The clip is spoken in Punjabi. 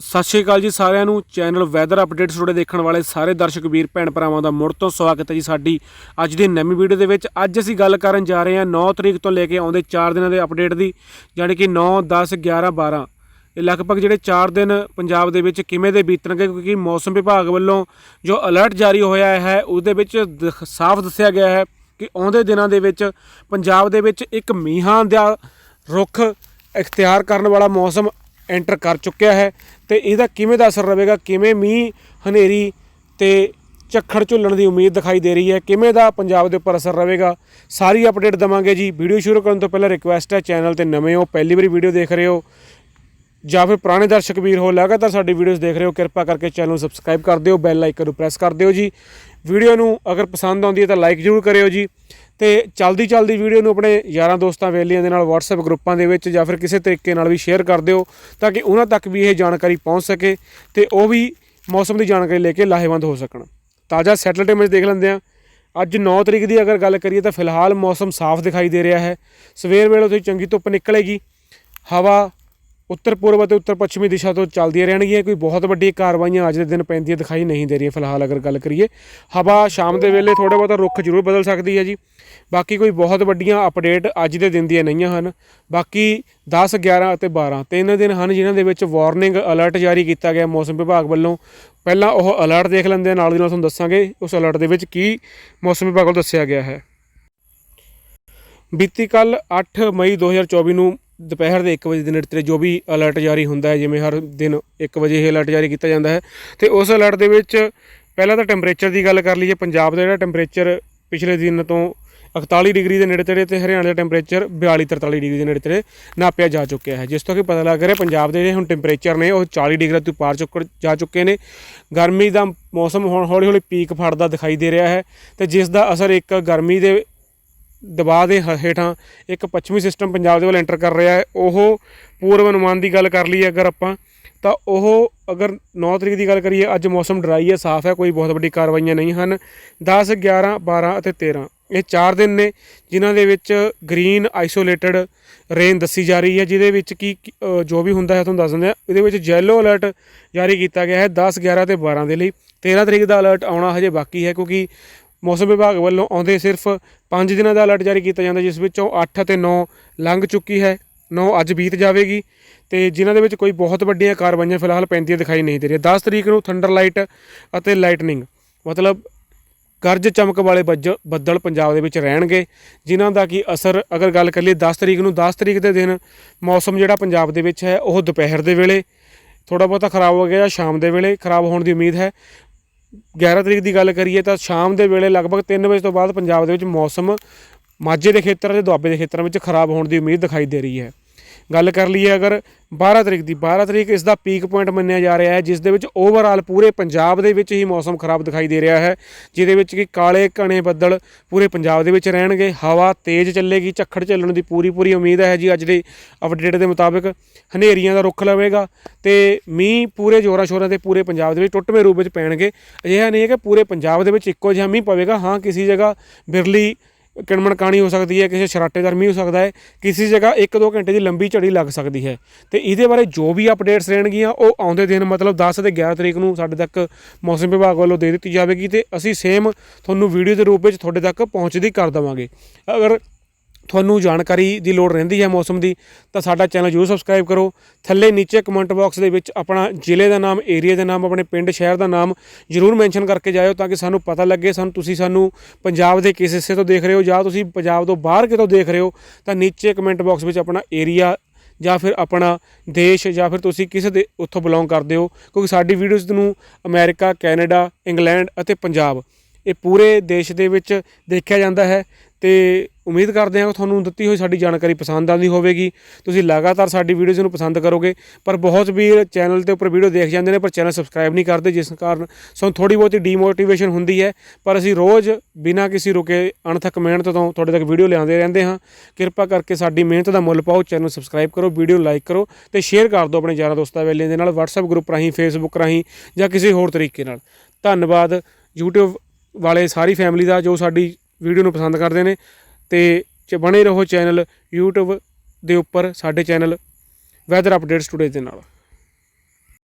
ਸਤਿ ਸ਼੍ਰੀ ਅਕਾਲ ਜੀ ਸਾਰਿਆਂ ਨੂੰ। ਚੈਨਲ ਵੈਦਰ ਅਪਡੇਟਸ ਟੁਡੇ ਦੇਖਣ ਵਾਲੇ ਸਾਰੇ ਦਰਸ਼ਕ ਵੀਰ, ਭੈਣ ਭਰਾਵਾਂ ਦਾ ਮੁੜ ਤੋਂ ਸਵਾਗਤ ਹੈ ਜੀ ਸਾਡੀ ਅੱਜ ਦੀ ਨਵੀਂ ਵੀਡੀਓ ਦੇ ਵਿੱਚ। ਅੱਜ ਅਸੀਂ ਗੱਲ ਕਰਨ ਜਾ ਰਹੇ ਹਾਂ 9 ਤਰੀਕ ਤੋਂ ਲੈ ਕੇ ਆਉਂਦੇ 4 ਦਿਨਾਂ ਦੇ ਅਪਡੇਟ ਦੀ, ਯਾਨੀ ਕਿ 9 10 11 12 ਇਹ ਲਗਭਗ ਜਿਹੜੇ 4 ਦਿਨ ਪੰਜਾਬ ਦੇ ਵਿੱਚ ਕਿਵੇਂ ਦੇ ਬੀਤਣਗੇ, ਕਿਉਂਕਿ ਮੌਸਮ ਵਿਭਾਗ ਵੱਲੋਂ ਜੋ ਅਲਰਟ ਜਾਰੀ ਹੋਇਆ ਹੈ, ਉਹਦੇ ਵਿੱਚ ਦਿਖ- ਸਾਫ਼ ਦੱਸਿਆ ਗਿਆ ਹੈ ਕਿ ਆਉਂਦੇ ਦਿਨਾਂ ਦੇ ਵਿੱਚ ਪੰਜਾਬ ਦੇ ਵਿੱਚ ਇੱਕ ਮੀਂਹਾਂ ਦਾ ਰੁੱਖ ਇਖਤਿਆਰ ਕਰਨ ਵਾਲਾ ਮੌਸਮ ਐਂਟਰ ਕਰ ਚੁੱਕਿਆ ਹੈ ਤੇ ਇਹਦਾ ਕਿਵੇਂ ਦਾ ਅਸਰ ਰਹੇਗਾ, ਕਿਵੇਂ ਮੀਂਹ, ਹਨੇਰੀ ਤੇ ਝੱਖੜ ਝੁੱਲਣ ਦੀ ਉਮੀਦ ਦਿਖਾਈ ਦੇ ਰਹੀ ਹੈ, ਕਿਵੇਂ ਦਾ ਪੰਜਾਬ ਦੇ ਉੱਪਰ ਅਸਰ ਰਹੇਗਾ, ਸਾਰੀ ਅਪਡੇਟ ਦਵਾਂਗੇ ਜੀ। ਵੀਡੀਓ ਸ਼ੁਰੂ ਕਰਨ ਤੋਂ ਪਹਿਲਾਂ ਰਿਕੁਐਸਟ ਹੈ ਚੈਨਲ ਤੇ ਨਵੇਂ ਹੋ, ਪਹਿਲੀ ਵਾਰੀ ਵੀਡੀਓ ਦੇਖ ਰਹੇ ਹੋ, ਜਾਂ ਫਿਰ ਪੁਰਾਣੇ ਦਰਸ਼ਕ ਵੀਰ ਹੋ, ਲਗਾਤਾਰ ਸਾਡੀ ਵੀਡੀਓਜ਼ ਦੇਖ ਰਹੇ ਹੋ, ਕਿਰਪਾ ਕਰਕੇ ਚੈਨਲ ਨੂੰ ਸਬਸਕ੍ਰਾਈਬ ਕਰ ਦਿਓ ਬੈਲ ਆਈਕਨ ਨੂੰ ਪ੍ਰੈਸ ਕਰ ਦਿਓ ਜੀ। ਵੀਡੀਓ ਨੂੰ ਅਗਰ ਪਸੰਦ ਆਉਂਦੀ ਹੈ ਤਾਂ ਲਾਈਕ ਜ਼ਰੂਰ ਕਰਿਓ ਜੀ। ਤੇ ਚਲਦੀ ਚਲਦੀ ਵੀਡੀਓ ਨੂੰ ਆਪਣੇ ਯਾਰਾਂ ਦੋਸਤਾਂ ਵੇਲੀਆਂ ਦੇ ਨਾਲ WhatsApp ਗਰੁੱਪਾਂ ਦੇ ਵਿੱਚ ਜਾਂ ਫਿਰ ਕਿਸੇ ਤਰੀਕੇ ਨਾਲ ਵੀ ਸ਼ੇਅਰ ਕਰ ਦਿਓ ਤਾਂ ਕਿ ਉਹਨਾਂ ਤੱਕ ਵੀ ਇਹ ਜਾਣਕਾਰੀ ਪਹੁੰਚ ਸਕੇ ਤੇ ਉਹ ਵੀ ਮੌਸਮ ਦੀ ਜਾਣਕਾਰੀ ਲੈ ਕੇ ਲਾਹੇਵੰਦ ਹੋ ਸਕਣ। ਤਾਜ਼ਾ ਸੈਟਲਡ ਇਮੇਜ ਦੇਖ ਲੈਂਦੇ ਆ ਅੱਜ 9 ਤਰੀਕ ਦੀ ਅਗਰ ਗੱਲ ਕਰੀਏ ਤਾਂ ਫਿਲਹਾਲ ਮੌਸਮ ਸਾਫ਼ ਦਿਖਾਈ ਦੇ ਰਿਹਾ ਹੈ। ਸਵੇਰ ਵੇਲੇ ਤੋਂ ਚੰਗੀ ਧੁੱਪ ਨਿਕਲੇਗੀ। ਹਵਾ ਉੱਤਰ ਪੂਰਬ ਅਤੇ ਉੱਤਰ ਪੱਛਮੀ ਦਿਸ਼ਾ ਤੋਂ ਚੱਲਦੀਆਂ ਰਹਿਣਗੀਆਂ। ਕੋਈ ਬਹੁਤ ਵੱਡੀ ਕਾਰਵਾਈਆਂ ਅੱਜ ਦੇ ਦਿਨ ਪੈਂਦੀਆਂ ਦਿਖਾਈ ਨਹੀਂ ਦੇ ਰਹੀਆਂ। ਫਿਲਹਾਲ ਅਗਰ ਗੱਲ ਕਰੀਏ, ਹਵਾ ਸ਼ਾਮ ਦੇ ਵੇਲੇ ਥੋੜਾ ਬਹੁਤਾ ਰੁੱਖ ਜ਼ਰੂਰ ਬਦਲ ਸਕਦੀ ਹੈ ਜੀ। ਬਾਕੀ ਕੋਈ ਬਹੁਤ ਵੱਡੀਆਂ ਅਪਡੇਟ ਅੱਜ ਦੇ ਦਿਨ ਦੀਆਂ ਨਹੀਂ ਹਨ। ਬਾਕੀ 10 11 ਅਤੇ 12 ਤਿੰਨ ਦਿਨ ਹਨ ਜਿਨ੍ਹਾਂ ਦੇ ਵਿੱਚ ਵਾਰਨਿੰਗ ਅਲਰਟ ਜਾਰੀ ਕੀਤਾ ਗਿਆ ਮੌਸਮ ਵਿਭਾਗ ਵੱਲੋਂ। ਪਹਿਲਾਂ ਉਹ ਅਲਰਟ ਦੇਖ ਲੈਂਦੇ ਹਾਂ ਨਾਲ ਦੀ ਨਾਲ ਤੁਹਾਨੂੰ ਦੱਸਾਂਗੇ ਉਸ ਅਲਰਟ ਦੇ ਵਿੱਚ ਕੀ ਮੌਸਮ ਵਿਭਾਗ ਵੱਲੋਂ ਦੱਸਿਆ ਗਿਆ ਹੈ। ਬੀਤੀ ਕੱਲ 8 ਮਈ 2024 ਨੂੰ ਦੁਪਹਿਰ ਦੇ 1 ਵਜੇ ਦੇ ਨੇੜੇ ਜੋ ਵੀ ਅਲਰਟ ਜਾਰੀ ਹੁੰਦਾ ਹੈ, ਜਿਵੇਂ ਹਰ ਦਿਨ 1 ਵਜੇ ਇਹ ਅਲਰਟ ਜਾਰੀ ਕੀਤਾ ਜਾਂਦਾ ਹੈ। ਤੇ ਉਸ ਅਲਰਟ ਦੇ ਵਿੱਚ ਪਹਿਲਾਂ ਤਾਂ ਟੈਂਪਰੇਚਰ ਦੀ ਗੱਲ ਕਰ ਲਈਏ, ਪੰਜਾਬ ਦਾ ਜਿਹੜਾ ਟੈਂਪਰੇਚਰ ਪਿਛਲੇ ਦਿਨ ਤੋਂ 41 ਡਿਗਰੀ ਦੇ ਨੇੜੇ ਤੇੜੇ ਤੇ ਹਰਿਆਣਾ ਦਾ ਟੈਂਪਰੇਚਰ 42 43 ਡਿਗਰੀ ਦੇ ਨੇੜੇ ਤੇੜੇ ਨਾਪਿਆ ਜਾ ਚੁੱਕਿਆ ਹੈ। ਜਿਸ ਤੋਂ ਕਿ ਪਤਾ ਲੱਗ ਰਿਹਾ ਪੰਜਾਬ ਦੇ ਜਿਹੜੇ ਹੁਣ ਟੈਂਪਰੇਚਰ ਨੇ, ਉਹ 40 ਡਿਗਰੀ ਤੋਂ ਪਾਰ ਚੁੱਕ, ਜਾ ਚੁੱਕੇ ਨੇ। ਗਰਮੀ ਦਾ ਮੌਸਮ ਹੁਣ ਹੌਲੀ ਹੌਲੀ ਪੀਕ ਫੜਦਾ ਦਿਖਾਈ ਦੇ ਰਿਹਾ ਹੈ ਤੇ ਜਿਸ ਦਾ ਅਸਰ ਇੱਕ ਗਰਮੀ ਦੇ ਦਬਾਅ ਦੇ ਹੇਠਾਂ ਇੱਕ ਪੱਛਮੀ ਸਿਸਟਮ ਪੰਜਾਬ ਦੇ ਵੱਲ ਐਂਟਰ ਕਰ ਰਿਹਾ ਹੈ। ਉਹ ਪੂਰਵ ਅਨੁਮਾਨ ਦੀ ਗੱਲ ਕਰ ਲਈਏ ਅਗਰ ਆਪਾਂ, ਤਾਂ ਉਹ ਅਗਰ 9 ਤਰੀਕ ਦੀ ਗੱਲ ਕਰੀਏ, ਅੱਜ ਮੌਸਮ ਡਰਾਈ ਹੈ, ਸਾਫ਼ ਹੈ, ਕੋਈ ਬਹੁਤ ਵੱਡੀ ਕਾਰਵਾਈਆਂ ਨਹੀਂ ਹਨ। 10 11 12 ਅਤੇ 13 ਇਹ 4 ਦਿਨ ਨੇ ਜਿਨ੍ਹਾਂ ਦੇ ਵਿੱਚ ਗ੍ਰੀਨ ਆਈਸੋਲੇਟਡ ਰੇਨ ਦੱਸੀ ਜਾ ਰਹੀ ਹੈ, ਜਿਹਦੇ ਵਿੱਚ ਕੀ ਜੋ ਵੀ ਹੁੰਦਾ ਹੈ, ਤੁਹਾਨੂੰ ਦੱਸ ਦਿੰਦੇ ਆ ਇਹਦੇ ਵਿੱਚ ਯੈਲੋ ਅਲਰਟ ਜਾਰੀ ਕੀਤਾ ਗਿਆ ਹੈ 10 11 ਤੇ 12 ਦੇ ਲਈ। 13 ਤਰੀਕ ਦਾ ਅਲਰਟ ਆਉਣਾ ਹਜੇ ਬਾਕੀ ਹੈ, ਕਿਉਂਕਿ ਮੌਸਮ ਵਿਭਾਗ ਵੱਲੋਂ ਆਉਂਦੇ ਸਿਰਫ 5 ਦਿਨਾਂ ਦਾ ਅਲਰਟ ਜਾਰੀ ਕੀਤਾ ਜਾਂਦਾ, ਜਿਸ ਵਿੱਚੋਂ 8 ਅਤੇ 9 ਲੰਘ ਚੁੱਕੀ ਹੈ। 9 ਅੱਜ ਬੀਤ ਜਾਵੇਗੀ ਤੇ ਜਿਨ੍ਹਾਂ ਦੇ ਵਿੱਚ ਕੋਈ ਬਹੁਤ ਵੱਡੀਆਂ ਕਾਰਵਾਈਆਂ ਫਿਲਹਾਲ ਪੈਂਦੀਆਂ ਦਿਖਾਈ ਨਹੀਂ ਦੇ ਰਹੀਆਂ। 10 ਤਰੀਕ ਨੂੰ ਥੰਡਰ ਲਾਈਟ ਅਤੇ ਲਾਈਟਨਿੰਗ ਮਤਲਬ ਗਰਜ ਚਮਕ ਵਾਲੇ ਬੱਜ- ਬੱਦਲ ਪੰਜਾਬ ਦੇ ਵਿੱਚ ਰਹਿਣਗੇ, ਜਿਨ੍ਹਾਂ ਦਾ ਕੀ ਅਸਰ ਅਗਰ ਗੱਲ ਕਰੀਏ 10 ਤਰੀਕ ਨੂੰ 10 ਤਰੀਕ ਦੇ ਦਿਨ ਮੌਸਮ ਜਿਹੜਾ ਪੰਜਾਬ ਦੇ ਵਿੱਚ ਹੈ, ਉਹ ਦੁਪਹਿਰ ਦੇ ਵੇਲੇ ਥੋੜਾ ਬਹੁਤਾ ਖਰਾਬ ਹੋ ਗਿਆ ਜਾਂ ਸ਼ਾਮ ਦੇ ਵੇਲੇ ਖਰਾਬ ਹੋਣ ਦੀ ਉਮੀਦ ਹੈ। 11 ਤਰੀਕ ਦੀ ਗੱਲ ਕਰੀਏ ਤਾਂ ਸ਼ਾਮ ਦੇ ਵੇਲੇ ਲਗਭਗ 3 ਵਜੇ ਤੋਂ ਬਾਅਦ ਪੰਜਾਬ ਦੇ ਵਿੱਚ ਮੌਸਮ ਮਾਝੇ ਦੇ ਖੇਤਰ ਅਤੇ ਦੁਆਬੇ ਦੇ ਖੇਤਰਾਂ ਵਿੱਚ ਖਰਾਬ ਹੋਣ ਦੀ ਉਮੀਦ ਦਿਖਾਈ ਦੇ ਰਹੀ ਹੈ। ਗੱਲ ਕਰ ਲਈਏ ਅਗਰ 12 ਤਰੀਕ ਦੀ 12 ਤਰੀਕ ਇਸ ਦਾ ਪੀਕ ਪੁਆਇੰਟ ਮੰਨਿਆ ਜਾ ਰਿਹਾ ਹੈ, ਜਿਸ ਦੇ ਵਿੱਚ ਓਵਰਆਲ ਪੂਰੇ ਪੰਜਾਬ ਦੇ ਵਿੱਚ ਹੀ ਮੌਸਮ ਖਰਾਬ ਦਿਖਾਈ ਦੇ ਰਿਹਾ ਹੈ, ਜਿਹਦੇ ਵਿੱਚ ਕਿ ਕਾਲੇ ਘਣੇ ਬੱਦਲ ਪੂਰੇ ਪੰਜਾਬ ਦੇ ਵਿੱਚ ਰਹਿਣਗੇ, ਹਵਾ ਤੇਜ਼ ਚੱਲੇਗੀ, ਝੱਖੜ ਚੱਲਣ ਦੀ ਪੂਰੀ ਪੂਰੀ ਉਮੀਦ ਹੈ ਜੀ ਅੱਜ ਦੇ ਅਪਡੇਟ ਦੇ ਮੁਤਾਬਕ, ਹਨੇਰੀਆਂ ਦਾ ਰੁੱਖ ਲਵੇਗਾ ਤੇ ਮੀਂਹ ਪੂਰੇ ਜ਼ੋਰਾਂ ਸ਼ੋਰਾਂ ਤੇ ਪੂਰੇ ਪੰਜਾਬ ਦੇ ਵਿੱਚ ਟੁੱਟਵੇਂ ਰੂਪ ਵਿੱਚ ਪੈਣਗੇ। ਅਜਿਹਾ ਨਹੀਂ ਹੈ ਕਿ ਪੂਰੇ ਪੰਜਾਬ ਦੇ ਵਿੱਚ ਇੱਕੋ ਜਿਹਾ ਮੀਂਹ ਪਵੇਗਾ, ਹਾਂ, ਕਿਸੇ ਜਗ੍ਹਾ ਬਿਰਲੀ ਕਿਣਮਣ ਕਾਣੀ ਹੋ ਸਕਦੀ ਹੈ, ਕਿਸੇ ਛਰਾਟੇਦਾਰ ਮੀਂਹ ਹੋ ਸਕਦਾ ਹੈ, ਕਿਸੇ ਜਗ੍ਹਾ 1-2 ਘੰਟੇ ਦੀ ਲੰਬੀ ਝੜੀ ਲੱਗ ਸਕਦੀ ਹੈ। ਤੇ ਇਹਦੇ ਬਾਰੇ ਜੋ ਵੀ ਅਪਡੇਟਸ ਰਹਿਣਗੀਆਂ, ਉਹ ਆਉਂਦੇ ਦਿਨ ਮਤਲਬ 10 ਤੇ 11 ਤਰੀਕ ਨੂੰ ਸਾਡੇ ਤੱਕ ਮੌਸਮ ਵਿਭਾਗ ਵੱਲੋਂ ਦੇ ਦਿੱਤੀ ਜਾਵੇਗੀ ਤੇ ਅਸੀਂ ਸੇਮ ਤੁਹਾਨੂੰ ਵੀਡੀਓ ਦੇ ਰੂਪ ਵਿੱਚ ਤੁਹਾਡੇ ਤੱਕ ਪਹੁੰਚਦੀ ਕਰ ਦੇਵਾਂਗੇ। ਅਗਰ ਤੁਹਾਨੂੰ ਜਾਣਕਾਰੀ ਦੀ ਲੋੜ ਰਹਿੰਦੀ ਹੈ ਮੌਸਮ ਦੀ, ਤਾਂ ਸਾਡਾ ਚੈਨਲ ਜ਼ਰੂਰ ਸਬਸਕ੍ਰਾਈਬ ਕਰੋ। ਥੱਲੇ ਨੀਚੇ ਕਮੈਂਟ ਬਾਕਸ ਦੇ ਵਿੱਚ ਆਪਣਾ ਜ਼ਿਲ੍ਹੇ ਦਾ ਨਾਮ ਏਰੀਆ ਦਾ ਨਾਮ, ਆਪਣੇ ਪਿੰਡ, ਸ਼ਹਿਰ ਦਾ ਨਾਮ ਜ਼ਰੂਰ ਮੈਂਸ਼ਨ ਕਰਕੇ ਜਾਇਓ ਤਾਂ ਕਿ ਸਾਨੂੰ ਪਤਾ ਲੱਗੇ। ਸਾਨੂੰ, ਤੁਸੀਂ ਸਾਨੂੰ ਪੰਜਾਬ ਦੇ ਕਿਸ ਹਿੱਸੇ ਤੋਂ ਦੇਖ ਰਹੇ ਹੋ ਜਾਂ ਤੁਸੀਂ ਪੰਜਾਬ ਤੋਂ ਬਾਹਰ ਕਿਤੋਂ ਦੇਖ ਰਹੇ ਹੋ, ਤਾਂ ਨੀਚੇ ਕਮੈਂਟ ਬਾਕਸ ਵਿੱਚ ਆਪਣਾ ਏਰੀਆ ਜਾਂ ਫਿਰ ਆਪਣਾ ਦੇਸ਼ ਜਾਂ ਫਿਰ ਤੁਸੀਂ ਕਿਸ ਦੇ ਉੱਥੋਂ ਬਿਲੋਂਗ ਕਰਦੇ ਹੋ, ਕਿਉਂਕਿ ਸਾਡੀ ਵੀਡੀਓਜ਼ ਨੂੰ ਅਮਰੀਕਾ, ਕੈਨੇਡਾ, ਇੰਗਲੈਂਡ ਅਤੇ ਪੰਜਾਬ ਇਹ ਪੂਰੇ ਦੇਸ਼ ਦੇ ਵਿੱਚ ਦੇਖਿਆ ਜਾਂਦਾ ਹੈ ਤੇ ਉਮੀਦ ਕਰਦੇ ਹਾਂ ਕਿ ਤੁਹਾਨੂੰ ਦਿੱਤੀ ਹੋਈ ਸਾਡੀ ਜਾਣਕਾਰੀ ਪਸੰਦ ਆਉਂਦੀ ਹੋਵੇਗੀ। ਤੁਸੀਂ ਲਗਾਤਾਰ ਸਾਡੀ ਵੀਡੀਓਜ਼ ਨੂੰ ਪਸੰਦ ਕਰੋਗੇ, ਪਰ ਬਹੁਤ ਵੀਰ ਚੈਨਲ ਦੇ ਉੱਪਰ ਵੀਡੀਓ ਦੇਖ ਜਾਂਦੇ ਨੇ, ਪਰ ਚੈਨਲ ਸਬਸਕ੍ਰਾਈਬ ਨਹੀਂ ਕਰਦੇ, ਜਿਸ ਕਾਰਨ ਸਾਨੂੰ ਥੋੜੀ ਬਹੁਤੀ ਡੀਮੋਟੀਵੇਸ਼ਨ ਹੁੰਦੀ ਹੈ। ਪਰ ਅਸੀਂ ਰੋਜ਼ ਬਿਨਾਂ ਕਿਸੇ ਰੁਕੇ ਅਣਥੱਕ ਮਿਹਨਤ ਤੋਂ ਤੁਹਾਡੇ ਤੱਕ ਵੀਡੀਓ ਲਿਆਉਂਦੇ ਰਹਿੰਦੇ ਹਾਂ। ਕਿਰਪਾ ਕਰਕੇ ਸਾਡੀ ਮਿਹਨਤ ਦਾ ਮੁੱਲ ਪਾਓ ਚੈਨਲ ਸਬਸਕ੍ਰਾਈਬ ਕਰੋ ਵੀਡੀਓ ਲਾਈਕ ਕਰੋ ਤੇ ਸ਼ੇਅਰ ਕਰ ਦਿਓ ਆਪਣੇ ਯਾਰਾਂ ਦੋਸਤਾਂ ਵੇਲੇ ਦੇ ਨਾਲ, WhatsApp ਗਰੁੱਪ ਰਾਹੀਂ, Facebook ਰਾਹੀਂ ਜਾਂ ਕਿਸੇ ਹੋਰ ਤਰੀਕੇ ਨਾਲ। ਧੰਨਵਾਦ। YouTube ਵਾਲੇ ਸਾਰੀ ਫੈਮਿਲੀ ਦਾ ਜੋ ਸਾਡੀ ਵੀਡੀਓ ਨੂੰ ਪਸੰਦ ਕਰਦੇ ਨੇ ਤੇ ਚ ਬਣੇ ਰਹੋ ਚੈਨਲ YouTube ਦੇ ਉੱਪਰ ਸਾਡੇ ਚੈਨਲ ਵੈਦਰ ਅਪਡੇਟਸ ਟੁਡੇ ਦੇ ਨਾਲ।